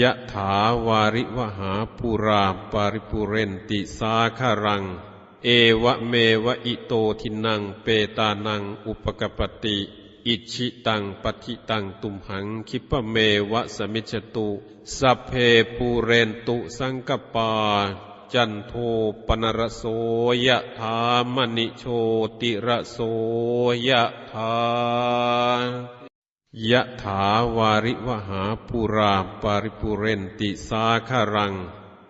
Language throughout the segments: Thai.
ยะถาวาริวหาปุราปาริปุเรนติสาคารัง เอวะเมวะอิโตทินังเปตานังอุปกปปติ อิชิตังปฏิตังตุมหังคิปะเมวะสมิจตุสัพเพปูเรนตุสังกปา จันโทปนรโสยะธามณิโชติระโสยะธา ยะถาวาริวหาปุราปาริปุเรนติสาคารัง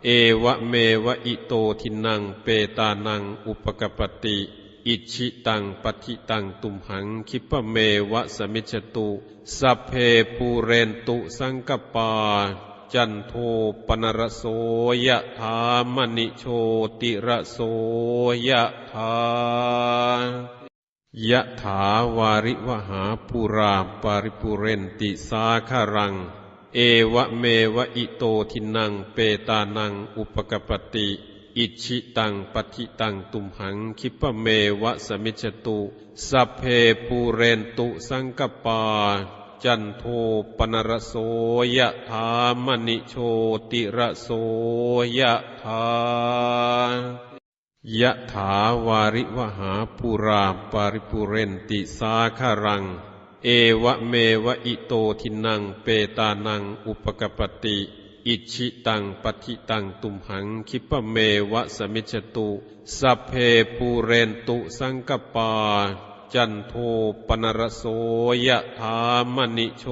เอวะเมวะอิโตทินังเปตานังอุปกปปติ อิชิตังปฏิตังตุมหังคิปะเมวะสมิจตุสัพเพปูเรนตุสังกปา จันโทปนรโสยะธามณิโชติระโสยะธา ยะถาวาริวหาปุราปาริปุเรนติสาคารัง เอวะเมวะอิโตทินังเปตานังอุปกปปติ อิชิตังปฏิตังตุมหังคิปะเมวะสมิจตุสัพเพปูเรนตุสังกปา จันโทปนรโสยะธามณิโชติระโสยะธา ยะถาวาริวหาปุราปาริปุเรนติสาคารัง เอวะเมวะอิโตทินังเปตานังอุปกปปติ อิชิตังปฏิตังตุมหังคิปะเมวะสมิจตุสัพเพปูเรนตุสังกปา จันโทปนรโสยะธามณิโช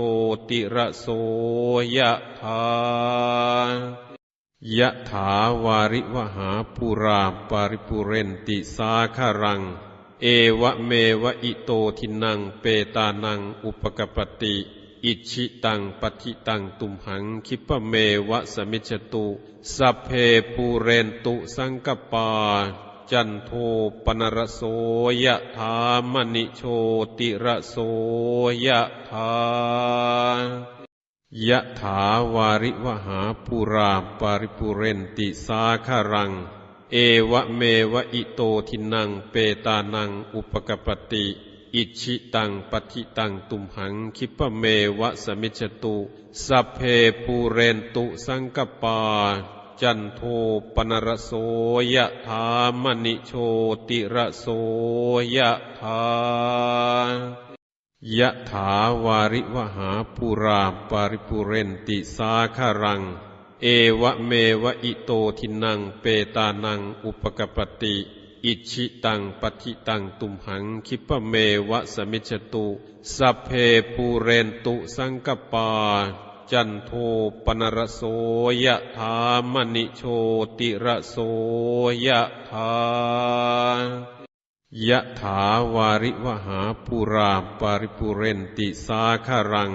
ติระโสยะธา ยะถาวาริวหาปุราปาริปุเรนติสาคารัง เอวะเมวะอิโตทินังเปตานังอุปกปปติ อิชิตังปฏิตังตุมหังคิปะเมวะสมิจตุสัพเพปูเรนตุสังกปา จันโทปนรโสยะธามณิโชติระโสยะธา ยะถาวาริวหาปุราปาริปุเรนติสาคารัง เอวะเมวะอิโตทินังเปตานังอุปกปปติ อิชิตังปฏิตังตุมหังคิปะเมวะสมิจตุสัพเพปูเรนตุสังกปา จันโทปนรโสยะธามณิโชติระโสยะธา ยะถาวาริวหาปุราปาริปุเรนติสาคารัง เอวะเมวะอิโตทินังเปตานังอุปกปปติ อิชิตังปฏิตังตุมหังคิปะเมวะสมิจตุสัพเพปูเรนตุสังกปา จันโทปนรโสยะธามณิโชติระโสยะธา ยะถาวาริวหาปุราปาริปุเรนติสาคารัง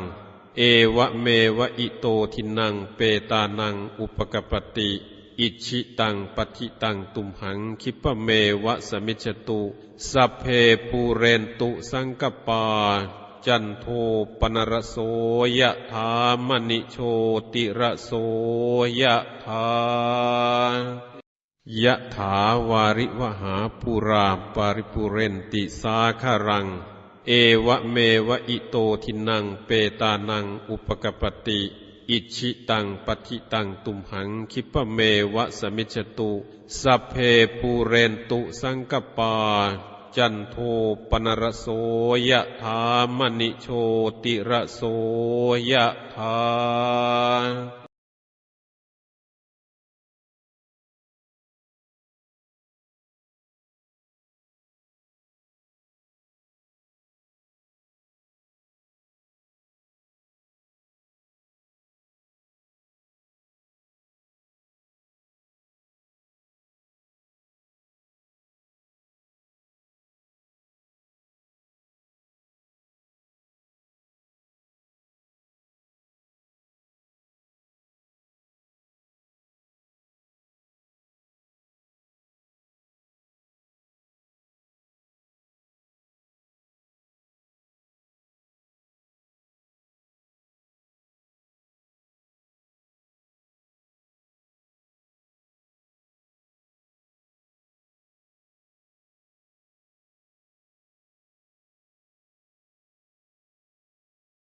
เอวะเมวะอิโตทินังเปตานังอุปกปปติ อิชิตังปฏิตังตุมหังคิปะเมวะสมิจตุสัพเพปูเรนตุสังกปา จันโทปนรโสยะธามณิโชติระโสยะธา ยะถาวาริวหาปุราปาริปุเรนติสาคารัง เอวะเมวะอิโตทินังเปตานังอุปกปปติ อิชิตังปฏิตังตุมหังคิปะเมวะสมิจตุสัพเพปูเรนตุสังกปา จันโทปนรโสยะธามณิโชติระโสยะธา